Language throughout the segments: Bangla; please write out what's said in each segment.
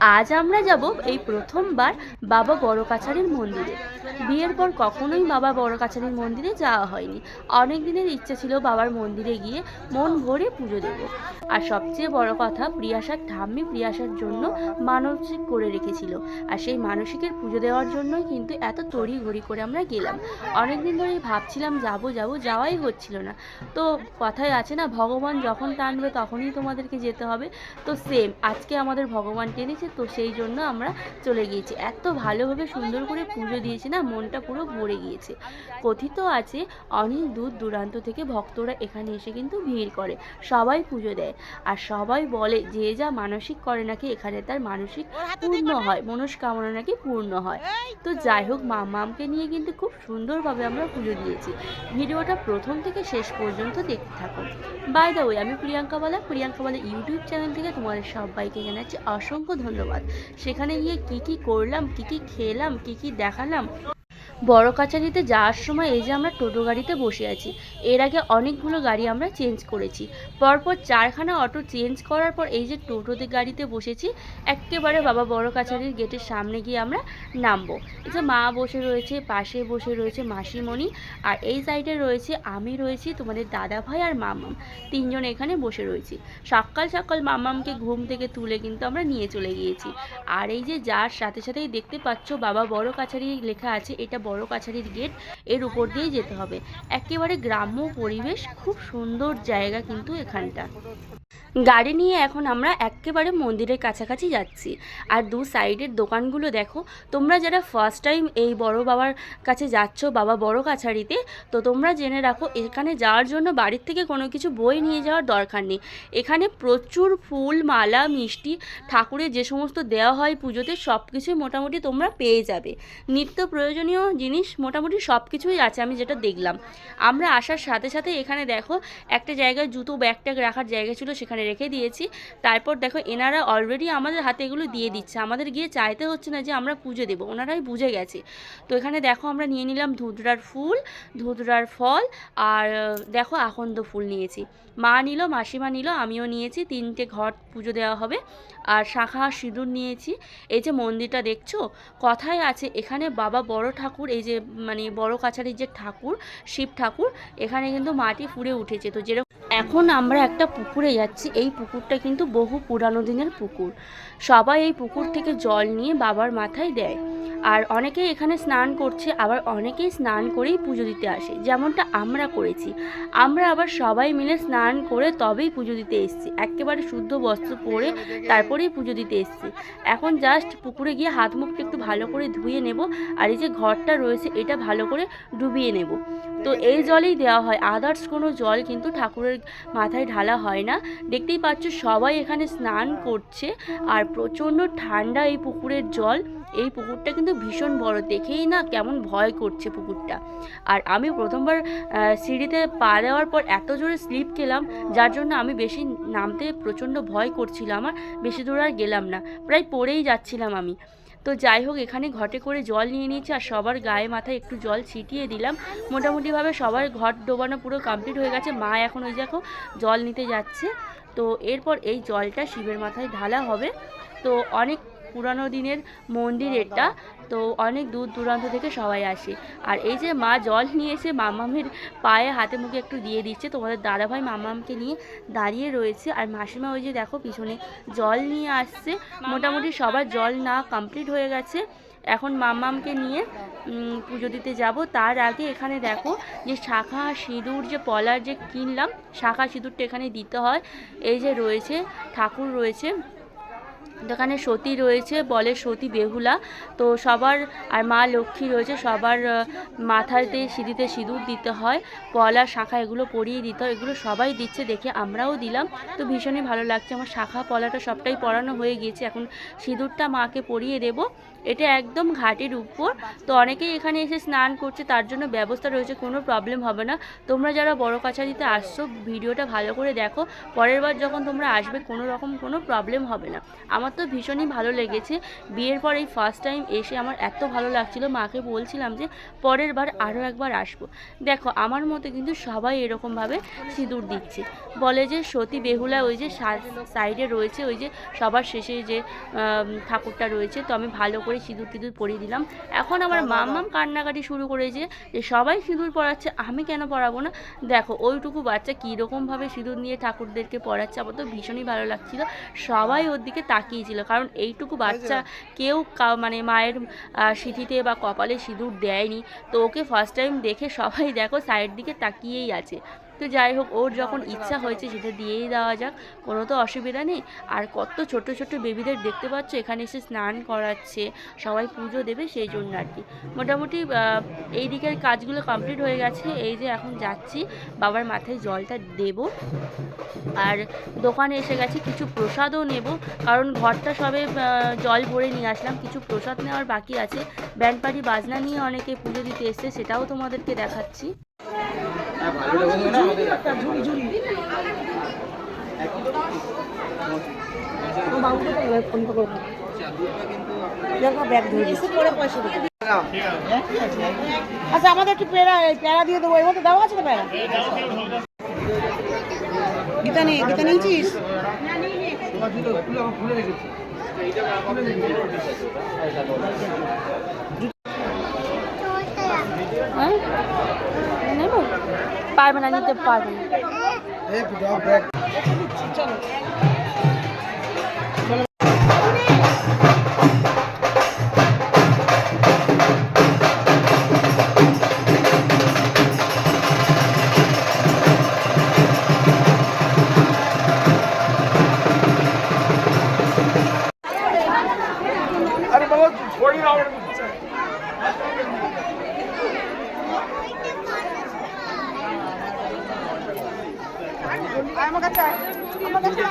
আজ আমরা যাব এই প্রথমবার বাবা বড় কাছারির মন্দিরে। বিয়ের পর কখনোই বাবা বড় কাছারির মন্দিরে যাওয়া হয়নি। অনেক দিনের ইচ্ছে ছিল বাবার মন্দিরে গিয়ে মন ভরে পুজো দেব। আর সবচেয়ে বড় কথা প্রিয়াসার ঠাম্মি প্রিয়াসার জন্য মানসিক করে রেখেছিল। আর সেই মানসিকের পুজো দেওয়ার জন্যই কিন্তু এত তড়ি ঘড়ি করে আমরা গেলাম। অনেক দিন ধরেই ভাবছিলাম, যাব যাব, যাওয়াই হচ্ছিল না। তো কথায় আছে না, ভগবান যখন টানবে তখনই তোমাদেরকে যেতে হবে। তো সেম আজকে আমাদের ভগবান টেনেছে তো সেই জন্য আমরা চলে গিয়েছি। এত ভালোভাবে সুন্দর করে পুজো দিয়েছি না মনটা পুরো ভরে গিয়েছে। কথিত আছে অনেক দূর দূরান্ত থেকে ভক্তরা এখানে এসে কিন্তু ভিড় করে সবাই পুজো দেয়। আর সবাই বলে যে যা মানসিক করে নাকি এখানে তার মানসিক পূর্ণ হয় মনস্কামনা নাকি পূর্ণ হয়। তো যাই হোক মামামকে নিয়ে কিন্তু খুব সুন্দরভাবে আমরা পুজো দিয়েছি। ভিডিওটা প্রথম থেকে শেষ পর্যন্ত দেখতে থাকুন। বাই দ্য ওয়ে আমি প্রিয়াঙ্কা বালা প্রিয়াঙ্কা বালা ইউটিউব চ্যানেল থেকে তোমাদের সবাইকে জানাচ্ছি অসংখ্য ধন্যবাদ। সেখানে গিয়ে কি কি করলাম কি কি খেলাম কি কি দেখালাম বড় কাছারিতে যাওয়ার সময় এই যে আমরা টোটো গাড়িতে বসে আছি, এর আগে অনেকগুলো গাড়ি আমরা চেঞ্জ করেছি। পরপর চারখানা অটো চেঞ্জ করার পর এই যে টোটোতে গাড়িতে বসেছি, একেবারে বাবা বড় কাছারির গেটের সামনে গিয়ে আমরা নামবো। এই যে মা বসে রয়েছে, পাশে বসে রয়েছে মাসিমণি, আর এই সাইডে রয়েছে, আমি রয়েছি তোমাদের দাদা ভাই আর মামাম। তিনজন এখানে বসে রয়েছি। সকাল সকাল মামামকে ঘুম থেকে তুলে কিন্তু আমরা নিয়ে চলে গিয়েছি। আর এই যে যার সাথে সাথেই দেখতে পাচ্ছ, বাবা বড় কাছারি লেখা আছে, এটা কাছারির গেটের উপর দিয়েই যেতে হবে। একেবারে গ্রাম্য পরিবেশ, খুব সুন্দর জায়গা কিন্তু এখানটা। গাড়ি নিয়ে এখন আমরা একেবারে মন্দিরের কাছাকাছি যাচ্ছি। আর দু সাইডের দোকানগুলো দেখো, তোমরা যারা ফার্স্ট টাইম এই বড় বাবার কাছে যাচ্ছ, বাবা বড় কাছারিতে, তো তোমরা জেনে রাখো, এখানে যাওয়ার জন্য বাড়ির থেকে কোনো কিছু বই নিয়ে যাওয়ার দরকার নেই। এখানে প্রচুর ফুল, মালা, মিষ্টি, ঠাকুরের যে সমস্ত দেওয়া হয় পুজোতে সব কিছুই মোটামুটি তোমরা পেয়ে যাবে। নিত্য প্রয়োজনীয় জিনিস মোটামুটি সব কিছুই আছে, আমি যেটা দেখলাম। আমরা আসার সাথে সাথে এখানে দেখো, একটা জায়গায় জুতো ব্যাগ ট্যাগ রাখার জায়গা ছিল, সেখানে রেখে দিয়েছি। তারপর দেখো, এনারা অলরেডি আমাদের হাতে এগুলো দিয়ে দিচ্ছে। আমাদের গিয়ে চাইতে হচ্ছে না যে আমরা পুজো দেবো, ওনারাই বুঝে গেছে। তো এখানে দেখো, আমরা নিয়ে নিলাম ধুতরার ফুল, ধুতরার ফল, আর, দেখো, আকন্দ ফুল নিয়েছি। মা নিল, মাসিমা নিল, আমিও নিয়েছি, তিনটে ঘর পুজো দেওয়া হবে। আর শাখা সিঁদুর নিয়েছি। এই যে মন্দিরটা দেখছ? কথায় আছে, এখানে বাবা বড় ঠাকুর, এই যে মানে বড় কাছারির যে ঠাকুর, শিব ঠাকুর, এখানে কিন্তু মাটি ফুঁড়ে উঠেছে। তো যেরকম এখন আমরা একটা পুকুরে যাচ্ছি। এই পুকুরটা কিন্তু বহু পুরানো দিনের পুকুর। সবাই এই পুকুর থেকে জল নিয়ে বাবার মাথায় দেয়। আর অনেকেই এখানে স্নান করছে, আবার অনেকেই স্নান করেই পুজো দিতে আসে। যেমনটা আমরা করেছি। আমরা আবার সবাই মিলে স্নান করে তবেই পুজো দিতে এসেছি। একেবারে শুদ্ধ বস্ত্র পরে তারপরেই পুজো দিতে এসেছি। এখন জাস্ট পুকুরে গিয়ে হাত মুখটা একটু ভালো করে ধুয়ে নেব। আর এই যে ঘরটা রয়েছে, এটা ভালো করে ডুবিয়ে নেব। তো এই জলেই দেওয়া হয়। আদার্স কোনো জল কিন্তু ঠাকুরের মাথায় ঢালা হয় না। দেখতেই পাচ্ছ সবাই এখানে স্নান করছে আর প্রচণ্ড ঠান্ডা এই পুকুরের জল। এই পুকুরটা কিন্তু ভীষণ বড়। দেখেই না কেমন ভয় করছে পুকুরটা। আর আমি প্রথমবার সিঁড়িতে পা দেওয়ার পর এত জোরে স্লিপ খেলাম, যার জন্য আমি বেশি নামতে প্রচণ্ড ভয় করছিল আমার, বেশি দূর আর গেলাম না। প্রায় পড়েই যাচ্ছিলাম আমি। তো যাই হোক, এখানে ঘটে করে জল নিয়ে নিয়েছি আর সবার গায়ে মাথায় একটু জল ছিটিয়ে দিলাম। মোটামুটিভাবে সবার ঘট ডোবানো পুরো কমপ্লিট হয়ে গেছে। মা এখন ওই দেখো জল নিতে যাচ্ছে। তো এরপর এই জলটা শিবের মাথায় ঢালা হবে। তো অনেক পুরানো দিনের মন্দির এটা তো অনেক দূর দূরান্ত থেকে সবাই আসে। আর এই যে মা জল নিয়ে এসে মামামের পায়ে হাতে মুখে একটু দিয়ে দিচ্ছে। তোমাদের দাদাভাই মামামকে নিয়ে দাঁড়িয়ে রয়েছে। আর মাসিমা ওই যে দেখো পিছনে জল নিয়ে আসছে। মোটামুটি সবার জল না কমপ্লিট হয়ে গেছে। এখন মামামকে নিয়ে পুজো দিতে যাব। তার আগে এখানে দেখো যে শাখা সিঁদুর যে পলার যে কিনলাম শাখা সিঁদুরটা এখানে দিতে হয়। এই যে রয়েছে ঠাকুর রয়েছে। এখানে সতী রয়েছে, বলে সতী বেহুলা। তো সবার, আর মা লক্ষ্মী রয়েছে, সবার মাথাতে সিঁড়িতে সিঁদুর দিতে হয়, পলা, শাখা এগুলো পরিয়ে দিতে হয়, এগুলো সবাই দিচ্ছে, দেখে আমরাও দিলাম। তো ভীষণই ভালো লাগছে, আমার শাখা পলাটা সবটাই পরানো হয়ে গিয়েছে, এখন সিঁদুরটা মাকে পরিয়ে দেব। এটা একদম ঘাটের উপর, তো অনেকেই এখানে এসে স্নান করছে, তার জন্য ব্যবস্থা রয়েছে, কোনো প্রবলেম হবে না। তোমরা যারা বড় কাছারিতে আসছো, ভিডিওটা ভালো করে দেখো, পরের বার যখন তোমরা আসবে, কোনো রকম কোনো প্রবলেম হবে না। আমার তো ভীষণই ভালো লেগেছে। বিয়ের পর এই ফার্স্ট টাইম এসে আমার এত ভালো লাগছিল মাকে বলছিলাম যে পরের বার আরও একবার আসব। দেখো আমার মতো কিন্তু সবাই এরকমভাবে সিঁদুর দিচ্ছে। বলে যে সতী বেহুলা ওই যে সাইডে রয়েছে ওই যে সবার শেষে যে ঠাকুরটা রয়েছে তো আমি ভালো করে সিঁদুর টিঁদুর পরিয়ে দিলাম। এখন আমার মাম্মাম কান্নাকাটি শুরু করেছে যে সবাই সিঁদুর পরাচ্ছে আমি কেন পরাবো না? দেখো ওইটুকু বাচ্চা কীরকমভাবে সিঁদুর নিয়ে ঠাকুরদেরকে পড়াচ্ছে আমার তো ভীষণই ভালো লাগছিল। সবাই ওর দিকে তাকিয়েছিল কারণ এইটুকু বাচ্চা কেউ মানে মায়ের সিঁথিতে বা কপালে সিঁদুর দেয়নি। তো ওকে ফার্স্ট টাইম দেখে সবাই দেখো সাইড দিকে তাকিয়েই আছে। তো যাই হোক, ওর যখন ইচ্ছা হয়েছে সেটা দিয়েই দেওয়া যাক, কোনো তো অসুবিধা নেই। আর কত ছোট ছোট বেবিদের দেখতে পাচ্ছ, এখানে এসে স্নান করাচ্ছে, সবাই পুজো দেবে সেই জন্য আর কি। মোটামুটি এই দিকের কাজগুলো কমপ্লিট হয়ে গেছে, এই যে এখন যাচ্ছি, বাবার মাথায় জলটা দেব। আর দোকানে এসে গেছি, কিছু প্রসাদও নেব, কারণ ঘরটা সবে জল ভরে নিয়ে আসলাম, কিছু প্রসাদ নেওয়ার বাকি আছে। ব্যান্ড পার্টি, বাজনা নিয়ে অনেকে পুজো দিতে এসছে, সেটাও তোমাদেরকে দেখাচ্ছি। আচ্ছা আমাদের একটু পেড়া পেড়া দিয়ে দেবো। এর মধ্যে দেওয়া আছে তো পেড়া গীতা নেই গীতা নিয়েছিস? হ্যাঁ? নেব? পারবে না নিতে পারবে না। আমার কাছে আমার কাছে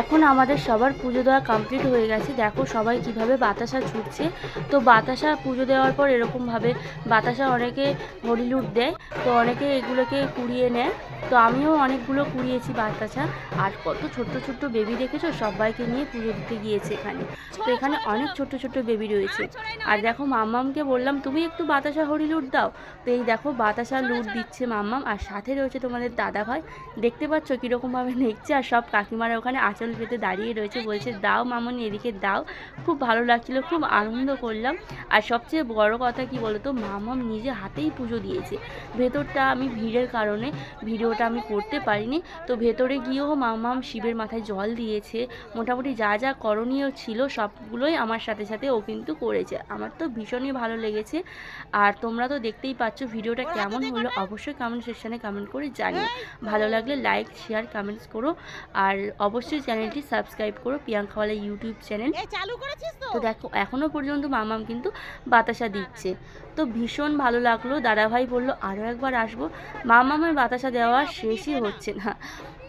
এখন আমাদের সবার পুজো দেওয়া কমপ্লিট হয়ে গেছে। দেখো সবাই কীভাবে বাতাসা ছুটছে। তো বাতাসা পুজো দেওয়ার পর এরকমভাবে বাতাসা অনেকে হরিলুট দেয়, তো অনেকে এগুলোকে কুড়িয়ে নেয়। তো আমিও অনেকগুলো কুড়িয়েছি বাতাসা। আর কত ছোট্ট ছোট্ট বেবি দেখেছ? সবাইকে নিয়ে পুজো দিতে গিয়েছে এখানে। তো এখানে অনেক ছোট্ট ছোট্ট বেবি রয়েছে। আর দেখো মাম্মামকে বললাম, তুমি একটু বাতাসা হরিলুট দাও। তো এই দেখো বাতাসা লুট দিচ্ছে মাম্মাম। আর সাথে রয়েছে তোমাদের দাদা ভাই দেখতে পাচ্ছ কীরকমভাবে নেচছে আর সব কাকিমারা ওখানে আঁচল পেতে দাঁড়িয়ে রয়েছে, বলছে, দাও মামনি, এদিকে দাও। খুব ভালো লাগছিল, খুব আনন্দ করলাম। আর সবচেয়ে বড় কথা কি বলতো, মামাম নিজে হাতেই পুজো দিয়েছে। ভেতরটা আমি ভিড়ের কারণে ভিডিওটা আমি করতে পারিনি। তো ভেতরে গিয়েও মামাম শিবের মাথায় জল দিয়েছে। মোটামুটি যা যা করণীয় ছিল সবগুলোই আমার সাথে সাথে ও কিন্তু করেছে। আমার তো ভীষণই ভালো লেগেছে। আর তোমরা তো দেখতেই পাচ্ছ ভিডিওটা কেমন হলো। অবশ্যই কমেন্ট সেকশানে কমেন্ট করে জানিও। ভালো লাগলে লাইক শেয়ার কমেন্টস করো। আর অবশ্যই চ্যানেলটি সাবস্ক্রাইব করো প্রিয়াঙ্কাওয়ালা ইউটিউব চ্যানেল চালু করেছিস তো? তো দেখো এখনও পর্যন্ত মামাম কিন্তু বাতাসা দিচ্ছে। তো ভীষণ ভালো লাগল দাদাভাই বলল আরও একবার আসব। মামামের বাতাসা দেওয়া শেষই হচ্ছে না।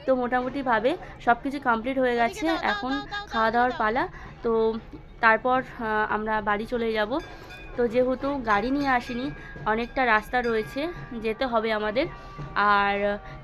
তো মোটামুটিভাবে সব কিছু কমপ্লিট হয়ে গেছে এখন খাওয়া দাওয়ার পালা। তো তারপর আমরা বাড়ি চলে যাব। তো যেহেতু গাড়ি নিয়ে আসিনি, অনেকটা রাস্তা রয়েছে, যেতে হবে আমাদের। আর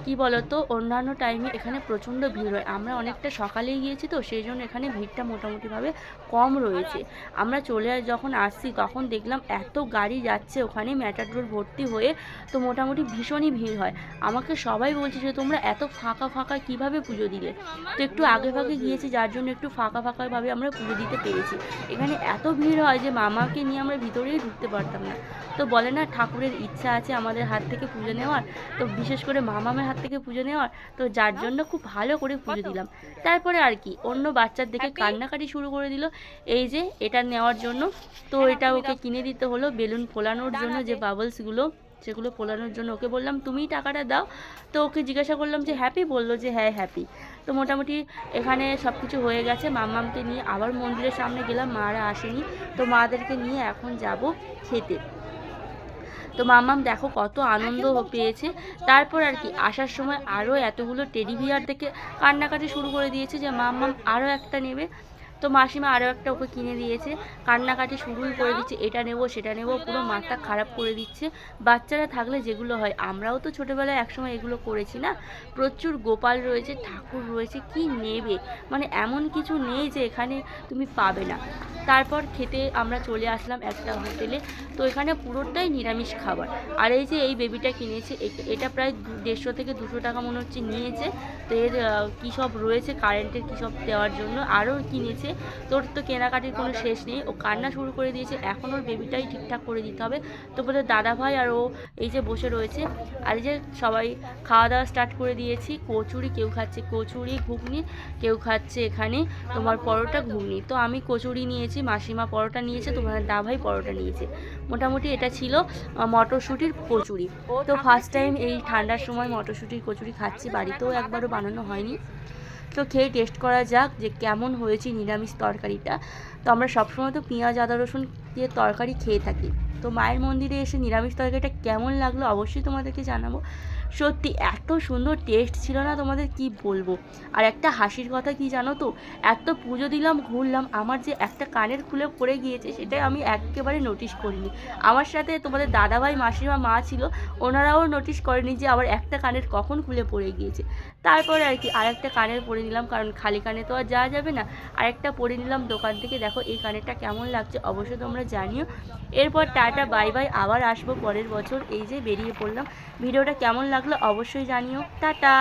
কি বলতো, অন্যান্য টাইমে এখানে প্রচণ্ড ভিড় হয়। আমরা অনেকটা সকালেই গিয়েছি তো, সেই জন্য এখানে ভিড়টা মোটামুটিভাবে কম রয়েছে। আমরা চলে যখন আসছি, তখন দেখলাম এত গাড়ি যাচ্ছে, ওখানে ম্যাটাডোর ভর্তি হয়ে তো মোটামুটি ভীষণই ভিড় হয়। আমাকে সবাই বলছে যে, তোমরা এত ফাঁকা ফাঁকা কীভাবে পুজো দিলে? তো একটু আগে ফাঁকে গিয়েছি, যার জন্য একটু ফাঁকা ফাঁকাভাবে আমরা পুজো দিতে পেরেছি। এখানে এত ভিড় হয় যে, মামাকে নিয়ে আমরা ভিতরেই ঢুকতে পারতাম না। তো বলে না ঠাকুরের ইচ্ছা আছে আমাদের হাত থেকে পুজো নেওয়ার। তো বিশেষ করে মামামের হাত থেকে পুজো নেওয়ার। তো যার জন্য খুব ভালো করে পুজো দিলাম। তারপরে আর কি অন্য বাচ্চার দেখে কান্নাকাটি শুরু করে দিল। এই যে এটা নেওয়ার জন্য। তো এটা ওকে কিনে দিতে হলো বেলুন ফোলানোর জন্য যে বাবলসগুলো সেগুলো ফোলানোর জন্য। ওকে বললাম তুমিই টাকাটা দাও। তো ওকে জিজ্ঞাসা করলাম যে হ্যাপি? বলল যে হ্যাঁ হ্যাপি। তো মোটামুটি এখানে সব কিছু হয়ে গেছে। মাম্মামকে নিয়ে আবার মন্দিরের সামনে গেলাম, মারা আসেনি। তো মাদেরকে নিয়ে এখন যাব খেতে। তো মাম্মাম দেখো কত আনন্দ পেয়েছে। তারপর আর কি, আসার সময় আরও এতগুলো টেডি বিয়ার দেখে কান্নাকাটি শুরু করে দিয়েছে যে মাম্মাম আরও একটা নেবে। তো মাসিমা আরও একটা ওকে কিনে দিয়েছে। কান্নাকাটি শুরুই করে দিচ্ছে, এটা নেব, সেটা নেব, পুরো মাথা খারাপ করে দিচ্ছে। বাচ্চারা থাকলে যেগুলো হয়, আমরাও তো ছোটোবেলায় একসময় এগুলো করেছি না? প্রচুর গোপাল রয়েছে, ঠাকুর রয়েছে, কি নেবে? মানে এমন কিছু নেই যে এখানে তুমি পাবে না। তারপর খেতে আমরা চলে আসলাম একটা হোটেলে। তো এখানে পুরোটাই নিরামিষ খাবার। আর এই যে এই বেবিটা কিনেছে এটা প্রায় দেড়শো থেকে দুশো টাকা মনে হচ্ছে নিয়েছে। তো এর কী সব রয়েছে কারেন্টের কী সব দেওয়ার জন্য? আরও কিনেছে। তোর তো কেনাকাটির কোনো শেষ নেই। ও কান্না শুরু করে দিয়েছে। এখন ওর বেবিটাই ঠিকঠাক করে দিতে হবে। তো বলে দাদা ভাই আর ও এই যে বসে রয়েছে। আর এই যে সবাই খাওয়া দাওয়া স্টার্ট করে দিয়েছি। কচুরি কেউ খাচ্ছে। কচুরি ঘুগনি কেউ খাচ্ছে এখানে। তোমার পরোটা, ঘুগনি। তো আমি কচুরি নিয়েছি, মাসিমা পরোটা নিয়েছে, তোমার দাভাই পরোটা নিয়েছে। মোটামুটি এটা ছিল মটরশুঁটির কচুরি। তো ফার্স্ট টাইম এই ঠান্ডার সময় মটরশুঁটির কচুরি খাচ্ছি। বাড়িতেও একবারও বানানো হয়নি। তো খেয়ে টেস্ট করা যাক যে কেমন হয়েছে নিরামিষ তরকারিটা। তো আমরা সবসময় তো পেঁয়াজ, আদা, রসুন দিয়ে তরকারি খেয়ে থাকি। তো মায়ের মন্দিরে এসে নিরামিষ তরকারিটা কেমন লাগল অবশ্যই তোমাদেরকে জানাব। সত্যি এত সুন্দর টেস্ট ছিল না তোমাদের কি বলব? আর একটা হাসির কথা কি জানো তো? এত পুজো দিলাম, ঘুরলাম, আমার যে একটা কানের খুলে পড়ে গিয়েছে সেটা আমি একেবারে নোটিশ করিনি। আমার সাথে তোমাদের দাদাভাই, মাসিমা, মা ছিল, ওনারাও নোটিশ করেনি যে আবার একটা কানের কখন খুলে পড়ে গিয়েছে। তারপরে আর কি, আরেকটা কানের পরে নিলাম, কারণ খালি কানে তো আর যাওয়া যাবে না। আরেকটা পরে নিলাম দোকান থেকে, দেখো এই কানেরটা কেমন লাগছে, অবশ্যই তোমরা জানিও। এরপর টাটা, বাই বাই, আবার আসব পরের বছর, এই যে বেরিয়ে পড়লাম। ভিডিওটা কেমন লাগল অবশ্যই জানিও। টাটা!